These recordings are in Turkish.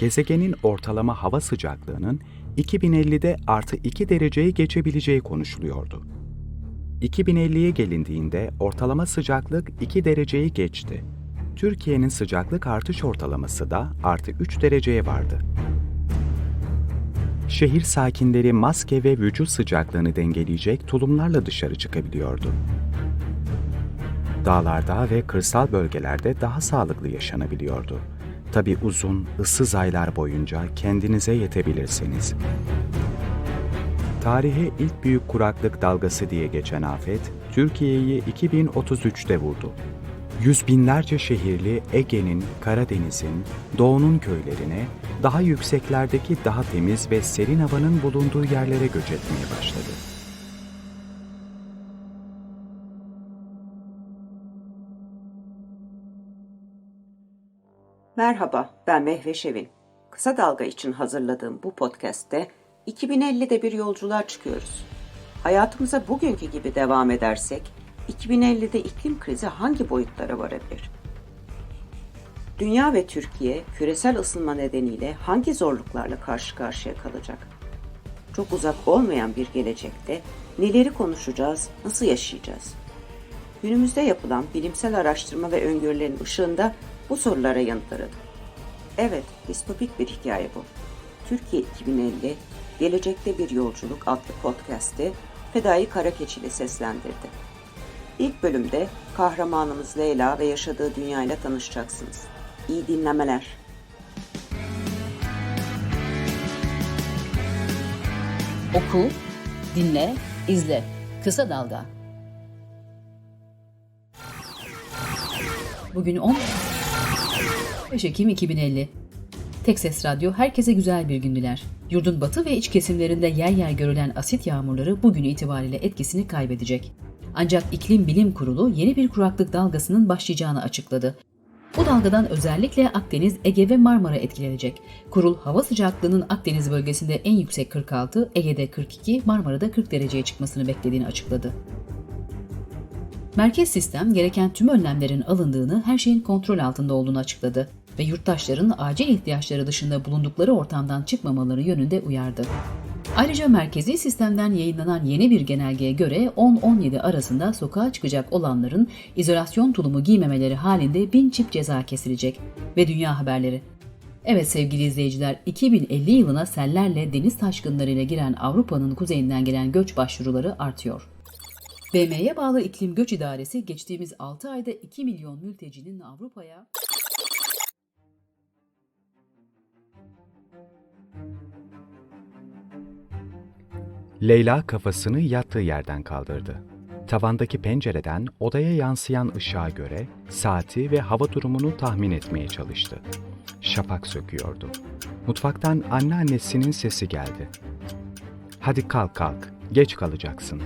gezegenin ortalama hava sıcaklığının 2050'de artı 2 dereceyi geçebileceği konuşuluyordu. 2050'ye gelindiğinde ortalama sıcaklık 2 dereceyi geçti. Türkiye'nin sıcaklık artış ortalaması da artı 3 dereceye vardı. Şehir sakinleri maske ve vücut sıcaklığını dengeleyecek tulumlarla dışarı çıkabiliyordu. Dağlarda ve kırsal bölgelerde daha sağlıklı yaşanabiliyordu. Tabi uzun, ıssız aylar boyunca kendinize yetebilirsiniz. Tarihe ilk büyük kuraklık dalgası diye geçen afet, Türkiye'yi 2033'te vurdu. Yüz binlerce şehirli Ege'nin, Karadeniz'in, Doğu'nun köylerine, daha yükseklerdeki daha temiz ve serin havanın bulunduğu yerlere göç etmeye başladı. Merhaba, ben Mehve Şevin. Kısa Dalga için hazırladığım bu podcast'te 2050'de bir yolculuğa çıkıyoruz. Hayatımıza bugünkü gibi devam edersek 2050'de iklim krizi hangi boyutlara varabilir? Dünya ve Türkiye küresel ısınma nedeniyle hangi zorluklarla karşı karşıya kalacak? Çok uzak olmayan bir gelecekte neleri konuşacağız, nasıl yaşayacağız? Günümüzde yapılan bilimsel araştırma ve öngörülerin ışığında bu sorulara yanıt aradım. Evet, distopik bir hikaye bu. Türkiye 2050, Gelecekte Bir Yolculuk adlı podcast'i Fedai Karakeçi ile seslendirdi. İlk bölümde kahramanımız Leyla ve yaşadığı dünyayla tanışacaksınız. İyi dinlemeler. Oku, dinle, izle. Kısa Dalga. Bugün 15 Ekim 2050. Texas Radyo herkese güzel bir gün diler. Yurdun batı ve iç kesimlerinde yer yer görülen asit yağmurları bugün itibariyle etkisini kaybedecek. Ancak İklim Bilim Kurulu yeni bir kuraklık dalgasının başlayacağını açıkladı. Bu dalgadan özellikle Akdeniz, Ege ve Marmara etkilenecek. Kurul hava sıcaklığının Akdeniz bölgesinde en yüksek 46, Ege'de 42, Marmara'da 40 dereceye çıkmasını beklediğini açıkladı. Merkez sistem gereken tüm önlemlerin alındığını, her şeyin kontrol altında olduğunu açıkladı ve yurttaşların acil ihtiyaçları dışında bulundukları ortamdan çıkmamaları yönünde uyardı. Ayrıca merkezi sistemden yayınlanan yeni bir genelgeye göre 10-17 arasında sokağa çıkacak olanların izolasyon tulumu giymemeleri halinde bin çip ceza kesilecek ve dünya haberleri. Evet sevgili izleyiciler, 2050 yılına sellerle deniz taşkınlarıyla giren Avrupa'nın kuzeyinden gelen göç başvuruları artıyor. BM'ye bağlı İklim Göç İdaresi geçtiğimiz 6 ayda 2 milyon mültecinin Avrupa'ya Leyla kafasını yattığı yerden kaldırdı. Tavandaki pencereden odaya yansıyan ışığa göre saati ve hava durumunu tahmin etmeye çalıştı. Şafak söküyordu. Mutfaktan anneannesinin sesi geldi. Hadi kalk kalk, geç kalacaksın.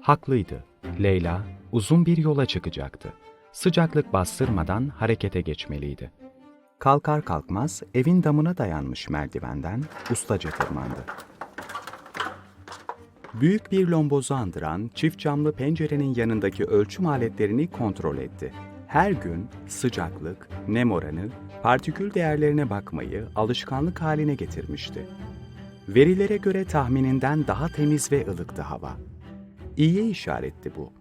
Haklıydı. Leyla uzun bir yola çıkacaktı. Sıcaklık bastırmadan harekete geçmeliydi. Kalkar kalkmaz evin damına dayanmış merdivenden ustaca tırmandı. Büyük bir lombozu andıran çift camlı pencerenin yanındaki ölçüm aletlerini kontrol etti. Her gün sıcaklık, nem oranı, partikül değerlerine bakmayı alışkanlık haline getirmişti. Verilere göre tahmininden daha temiz ve ılıktı hava. İyiye işaretti bu.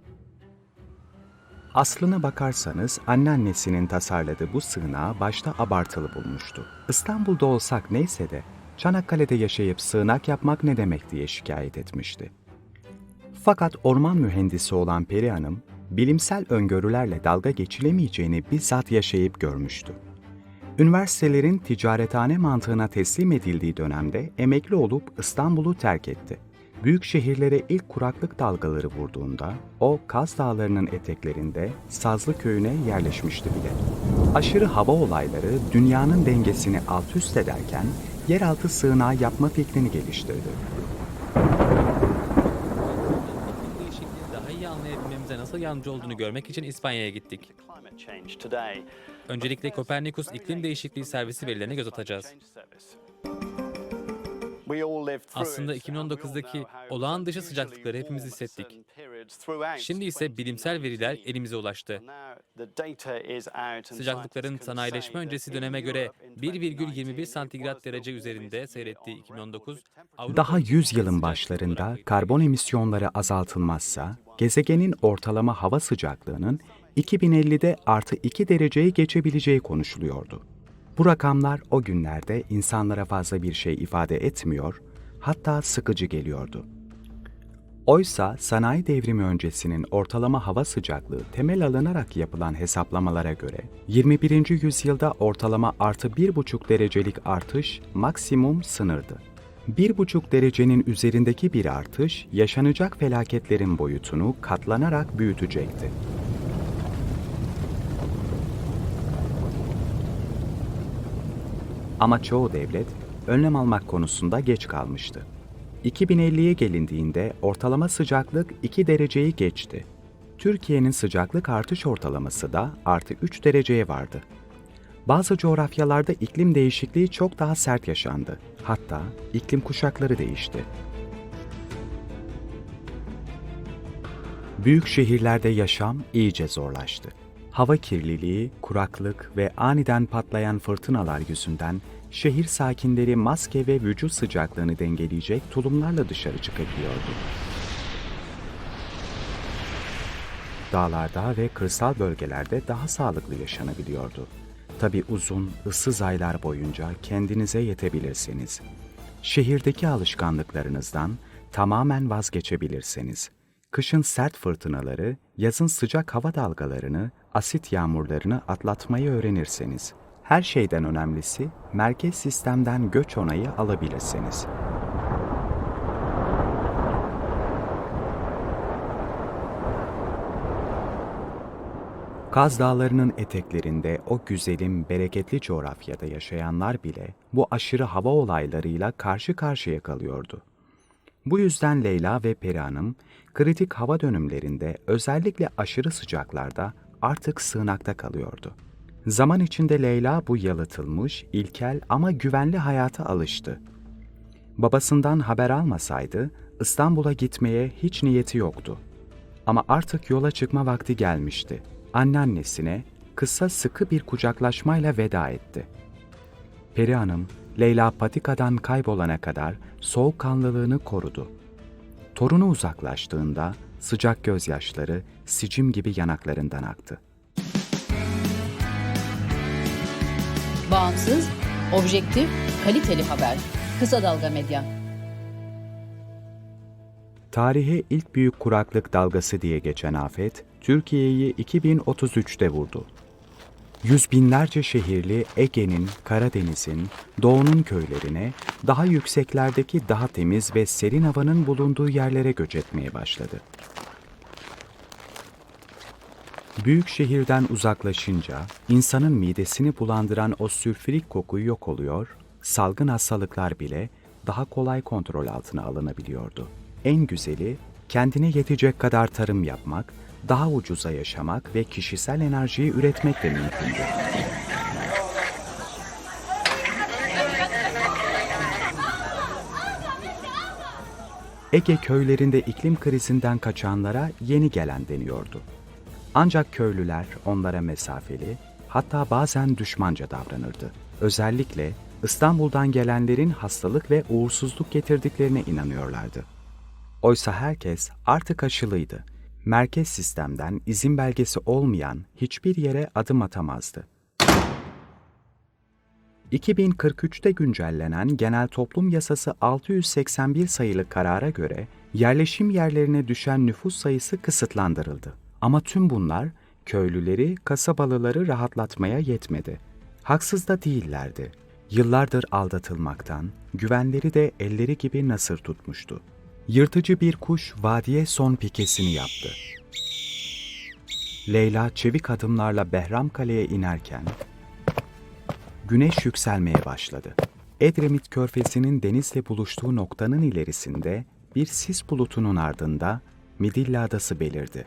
Aslına bakarsanız anneannesinin tasarladığı bu sığınağı başta abartılı bulmuştu. İstanbul'da olsak neyse de Çanakkale'de yaşayıp sığınak yapmak ne demek diye şikayet etmişti. Fakat orman mühendisi olan Peri Hanım, bilimsel öngörülerle dalga geçilemeyeceğini bizzat yaşayıp görmüştü. Üniversitelerin ticarethane mantığına teslim edildiği dönemde emekli olup İstanbul'u terk etti. Büyük şehirlere ilk kuraklık dalgaları vurduğunda o Kaz Dağları'nın eteklerinde Sazlı köyüne yerleşmişti bile. Aşırı hava olayları dünyanın dengesini alt üst ederken yeraltı sığınağı yapma fikrini geliştirdi. Bu değişikliği daha iyi anlayabilmemize nasıl yardımcı olduğunu görmek için İspanya'ya gittik. Öncelikle Kopernikus İklim Değişikliği Servisi verilerine göz atacağız. Aslında it, and we all 2019'daki know how olağan dışı sıcaklıkları hepimiz hissettik. Şimdi ise bilimsel veriler elimize ulaştı. Sıcaklıkların sanayileşme öncesi döneme göre 1,21 santigrat derece üzerinde seyrettiği 2019, Avrupa Daha için 100 yılın başlarında karbon emisyonları azaltılmazsa gezegenin ortalama hava sıcaklığının 2050'de artı 2 dereceyi geçebileceği konuşuluyordu. Bu rakamlar o günlerde insanlara fazla bir şey ifade etmiyor, hatta sıkıcı geliyordu. Oysa sanayi devrimi öncesinin ortalama hava sıcaklığı temel alınarak yapılan hesaplamalara göre 21. yüzyılda ortalama artı 1,5 derecelik artış maksimum sınırdı. 1,5 derecenin üzerindeki bir artış yaşanacak felaketlerin boyutunu katlanarak büyütecekti. Ama çoğu devlet önlem almak konusunda geç kalmıştı. 2050'ye gelindiğinde ortalama sıcaklık 2 dereceyi geçti. Türkiye'nin sıcaklık artış ortalaması da artı 3 dereceye vardı. Bazı coğrafyalarda iklim değişikliği çok daha sert yaşandı. Hatta iklim kuşakları değişti. Büyük şehirlerde yaşam iyice zorlaştı. Hava kirliliği, kuraklık ve aniden patlayan fırtınalar yüzünden şehir sakinleri maske ve vücut sıcaklığını dengeleyecek tulumlarla dışarı çıkabiliyordu. Dağlarda ve kırsal bölgelerde daha sağlıklı yaşanabiliyordu. Tabi uzun, ıssız aylar boyunca kendinize yetebilirseniz. Şehirdeki alışkanlıklarınızdan tamamen vazgeçebilirseniz. Kışın sert fırtınaları, yazın sıcak hava dalgalarını, asit yağmurlarını atlatmayı öğrenirseniz. Her şeyden önemlisi merkez sistemden göç onayı alabilirseniz. Kaz Dağları'nın eteklerinde o güzelim, bereketli coğrafyada yaşayanlar bile bu aşırı hava olaylarıyla karşı karşıya kalıyordu. Bu yüzden Leyla ve Peri Hanım, kritik hava dönümlerinde özellikle aşırı sıcaklarda artık sığınakta kalıyordu. Zaman içinde Leyla bu yalıtılmış, ilkel ama güvenli hayata alıştı. Babasından haber almasaydı İstanbul'a gitmeye hiç niyeti yoktu. Ama artık yola çıkma vakti gelmişti. Anneannesine kısa sıkı bir kucaklaşmayla veda etti. Peri Hanım, Leyla patikadan kaybolana kadar soğukkanlılığını korudu. Torunu uzaklaştığında sıcak gözyaşları sicim gibi yanaklarından aktı. Bağımsız, objektif, kaliteli haber. Kısa Dalga Medya. Tarihe ilk büyük kuraklık dalgası diye geçen afet, Türkiye'yi 2033'te vurdu. Yüz binlerce şehirli Ege'nin, Karadeniz'in, Doğu'nun köylerine, daha yükseklerdeki daha temiz ve serin havanın bulunduğu yerlere göç etmeye başladı. Büyük şehirden uzaklaşınca insanın midesini bulandıran o sülfürik koku yok oluyor, salgın hastalıklar bile daha kolay kontrol altına alınabiliyordu. En güzeli kendine yetecek kadar tarım yapmak, daha ucuza yaşamak ve kişisel enerjiyi üretmek de mümkündü. Ege köylerinde iklim krizinden kaçanlara yeni gelen deniyordu. Ancak köylüler onlara mesafeli, hatta bazen düşmanca davranırdı. Özellikle İstanbul'dan gelenlerin hastalık ve uğursuzluk getirdiklerine inanıyorlardı. Oysa herkes artık aşılıydı. Merkez sistemden izin belgesi olmayan hiçbir yere adım atamazdı. 2043'te güncellenen Genel Toplum Yasası 681 sayılı karara göre yerleşim yerlerine düşen nüfus sayısı kısıtlandırıldı. Ama tüm bunlar köylüleri, kasabalıları rahatlatmaya yetmedi. Haksız da değillerdi. Yıllardır aldatılmaktan, güvenleri de elleri gibi nasır tutmuştu. Yırtıcı bir kuş vadiye son pikesini yaptı. Leyla çevik adımlarla Behramkale'ye inerken güneş yükselmeye başladı. Edremit körfezinin denizle buluştuğu noktanın ilerisinde bir sis bulutunun ardında Midilli Adası belirdi.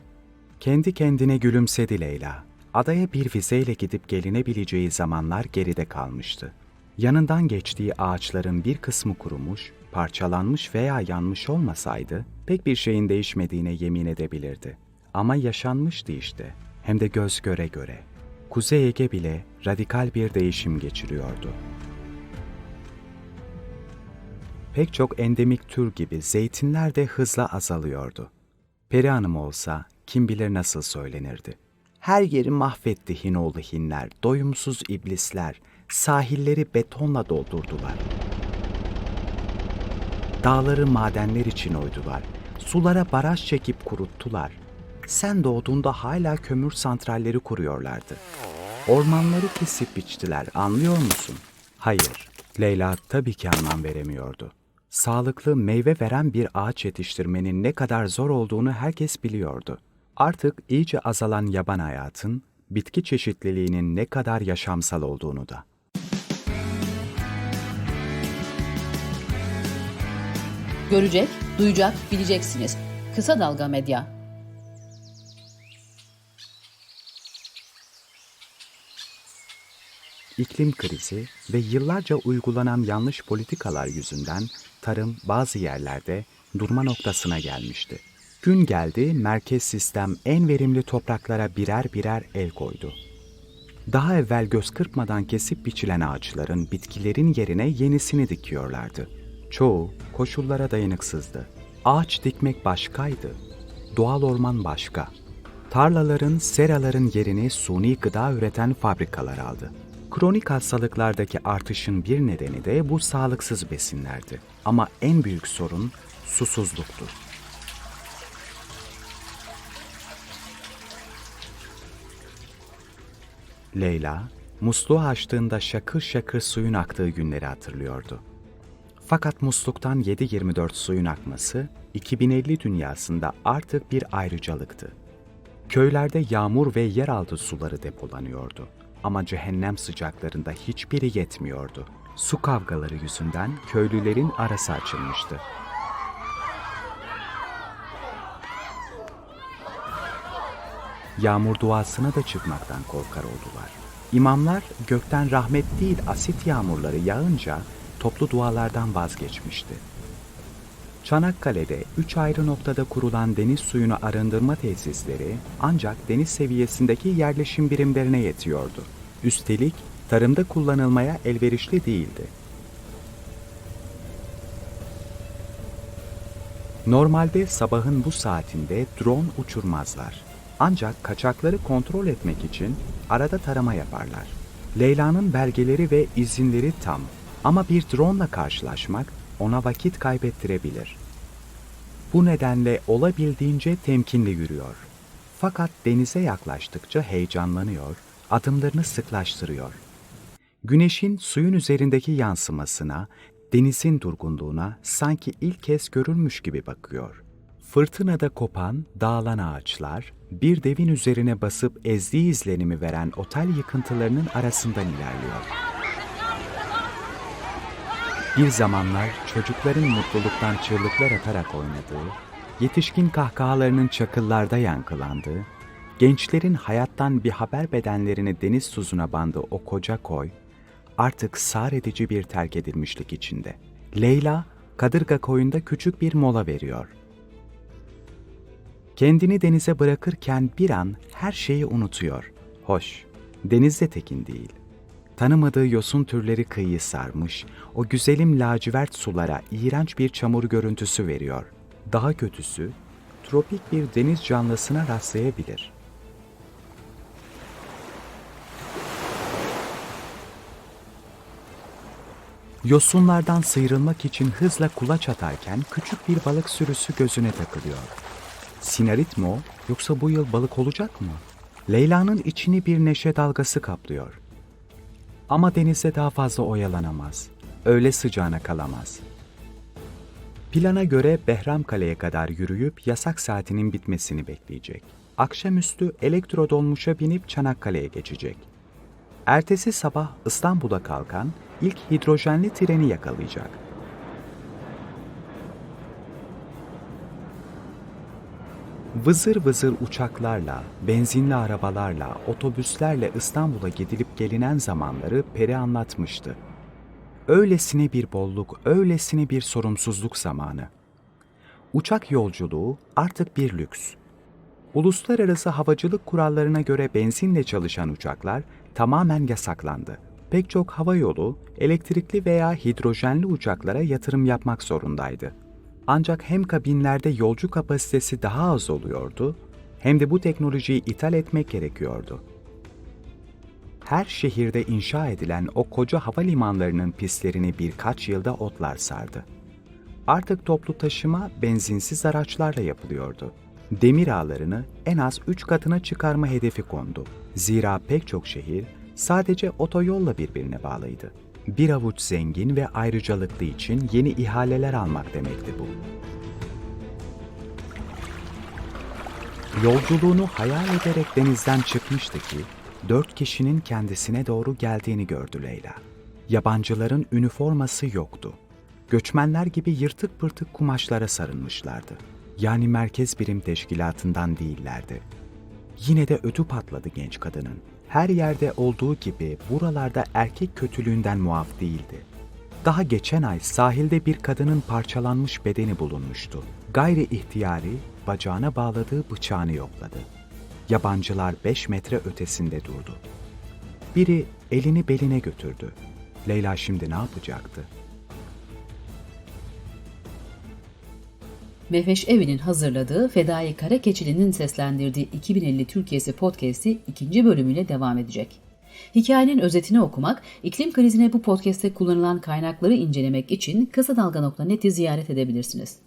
Kendi kendine gülümsedi Leyla. Adaya bir vizeyle gidip gelinebileceği zamanlar geride kalmıştı. Yanından geçtiği ağaçların bir kısmı kurumuş, parçalanmış veya yanmış olmasaydı pek bir şeyin değişmediğine yemin edebilirdi. Ama yaşanmıştı işte. Hem de göz göre göre. Kuzey Ege bile radikal bir değişim geçiriyordu. Pek çok endemik tür gibi zeytinler de hızla azalıyordu. Peri Hanım olsa kim bilir nasıl söylenirdi. Her yeri mahvetti Hinoğlu hinler, doyumsuz iblisler, sahilleri betonla doldurdular. Dağları madenler için oydular, sulara baraj çekip kuruttular. Sen doğduğunda hala kömür santralleri kuruyorlardı. Ormanları kesip biçtiler, anlıyor musun? Hayır, Leyla tabii ki anlam veremiyordu. Sağlıklı meyve veren bir ağaç yetiştirmenin ne kadar zor olduğunu herkes biliyordu. Artık iyice azalan yaban hayatın, bitki çeşitliliğinin ne kadar yaşamsal olduğunu da. Görecek, duyacak, bileceksiniz. Kısa Dalga Medya. İklim krizi ve yıllarca uygulanan yanlış politikalar yüzünden tarım bazı yerlerde durma noktasına gelmişti. Gün geldi, merkez sistem en verimli topraklara birer birer el koydu. Daha evvel göz kırpmadan kesip biçilen ağaçların, bitkilerin yerine yenisini dikiyorlardı. Çoğu koşullara dayanıksızdı. Ağaç dikmek başkaydı, doğal orman başka. Tarlaların, seraların yerini suni gıda üreten fabrikalar aldı. Kronik hastalıklardaki artışın bir nedeni de bu sağlıksız besinlerdi. Ama en büyük sorun susuzluktu. Leyla, musluğu açtığında şakır şakır suyun aktığı günleri hatırlıyordu. Fakat musluktan 7-24 suyun akması 2050 dünyasında artık bir ayrıcalıktı. Köylerde yağmur ve yeraltı suları depolanıyordu. Ama cehennem sıcaklarında hiçbiri yetmiyordu. Su kavgaları yüzünden köylülerin arası açılmıştı. Yağmur duasına da çıkmaktan korkar oldular. İmamlar gökten rahmet değil asit yağmurları yağınca toplu dualardan vazgeçmişti. Çanakkale'de üç ayrı noktada kurulan deniz suyunu arındırma tesisleri ancak deniz seviyesindeki yerleşim birimlerine yetiyordu. Üstelik tarımda kullanılmaya elverişli değildi. Normalde sabahın bu saatinde drone uçurmazlar. Ancak kaçakları kontrol etmek için arada tarama yaparlar. Leyla'nın belgeleri ve izinleri tam ama bir drone ile karşılaşmak ona vakit kaybettirebilir. Bu nedenle olabildiğince temkinli yürüyor. Fakat denize yaklaştıkça heyecanlanıyor, adımlarını sıklaştırıyor. Güneşin suyun üzerindeki yansımasına, denizin durgunluğuna sanki ilk kez görülmüş gibi bakıyor. Fırtınada kopan, dağılan ağaçlar, bir devin üzerine basıp ezdiği izlenimi veren otel yıkıntılarının arasından ilerliyor. Bir zamanlar çocukların mutluluktan çığlıklar atarak oynadığı, yetişkin kahkahalarının çakıllarda yankılandığı, gençlerin hayattan bir haber bedenlerini deniz tuzuna bandığı o koca koy, artık sağır edici bir terk edilmişlik içinde. Leyla, Kadırga koyunda küçük bir mola veriyor. Kendini denize bırakırken bir an her şeyi unutuyor. Hoş, denizde tekin değil. Tanımadığı yosun türleri kıyıyı sarmış, o güzelim lacivert sulara iğrenç bir çamur görüntüsü veriyor. Daha kötüsü, tropik bir deniz canlısına rastlayabilir. Yosunlardan sıyrılmak için hızla kulaç atarken küçük bir balık sürüsü gözüne takılıyor. Sinarit mi o yoksa bu yıl balık olacak mı? Leyla'nın içini bir neşe dalgası kaplıyor. Ama denize daha fazla oyalanamaz. Öyle sıcağına kalamaz. Plana göre Behramkale'ye kadar yürüyüp yasak saatinin bitmesini bekleyecek. Akşamüstü elektro dolmuşa binip Çanakkale'ye geçecek. Ertesi sabah İstanbul'a kalkan ilk hidrojenli treni yakalayacak. Vızır vızır uçaklarla, benzinli arabalarla, otobüslerle İstanbul'a gidilip gelinen zamanları Peri anlatmıştı. Öylesine bir bolluk, öylesine bir sorumsuzluk zamanı. Uçak yolculuğu artık bir lüks. Uluslararası havacılık kurallarına göre benzinle çalışan uçaklar tamamen yasaklandı. Pek çok hava yolu elektrikli veya hidrojenli uçaklara yatırım yapmak zorundaydı. Ancak hem kabinlerde yolcu kapasitesi daha az oluyordu, hem de bu teknolojiyi ithal etmek gerekiyordu. Her şehirde inşa edilen o koca havalimanlarının pistlerini birkaç yılda otlar sardı. Artık toplu taşıma benzinsiz araçlarla yapılıyordu. Demir ağlarını en az 3 katına çıkarma hedefi kondu. Zira pek çok şehir sadece otoyolla birbirine bağlıydı. Bir avuç zengin ve ayrıcalıklı için yeni ihaleler almak demekti bu. Yolculuğunu hayal ederek denizden çıkmıştı ki, dört kişinin kendisine doğru geldiğini gördü Leyla. Yabancıların üniforması yoktu. Göçmenler gibi yırtık pırtık kumaşlara sarılmışlardı. Yani merkez birim teşkilatından değillerdi. Yine de ödü patladı genç kadının. Her yerde olduğu gibi buralarda erkek kötülüğünden muaf değildi. Daha geçen ay sahilde bir kadının parçalanmış bedeni bulunmuştu. Gayri ihtiyari bacağına bağladığı bıçağını yokladı. Yabancılar 5 metre ötesinde durdu. Biri elini beline götürdü. Leyla şimdi ne yapacaktı? Mehveş Evi'nin hazırladığı Fedai Karakeçili'nin seslendirdiği 2050 Türkiye'si podcast'i ikinci bölümüyle devam edecek. Hikayenin özetini okumak, iklim krizine bu podcast'te kullanılan kaynakları incelemek için kısadalga.net'i ziyaret edebilirsiniz.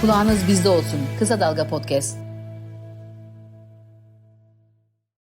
Kulağınız bizde olsun. Kısa Dalga Podcast.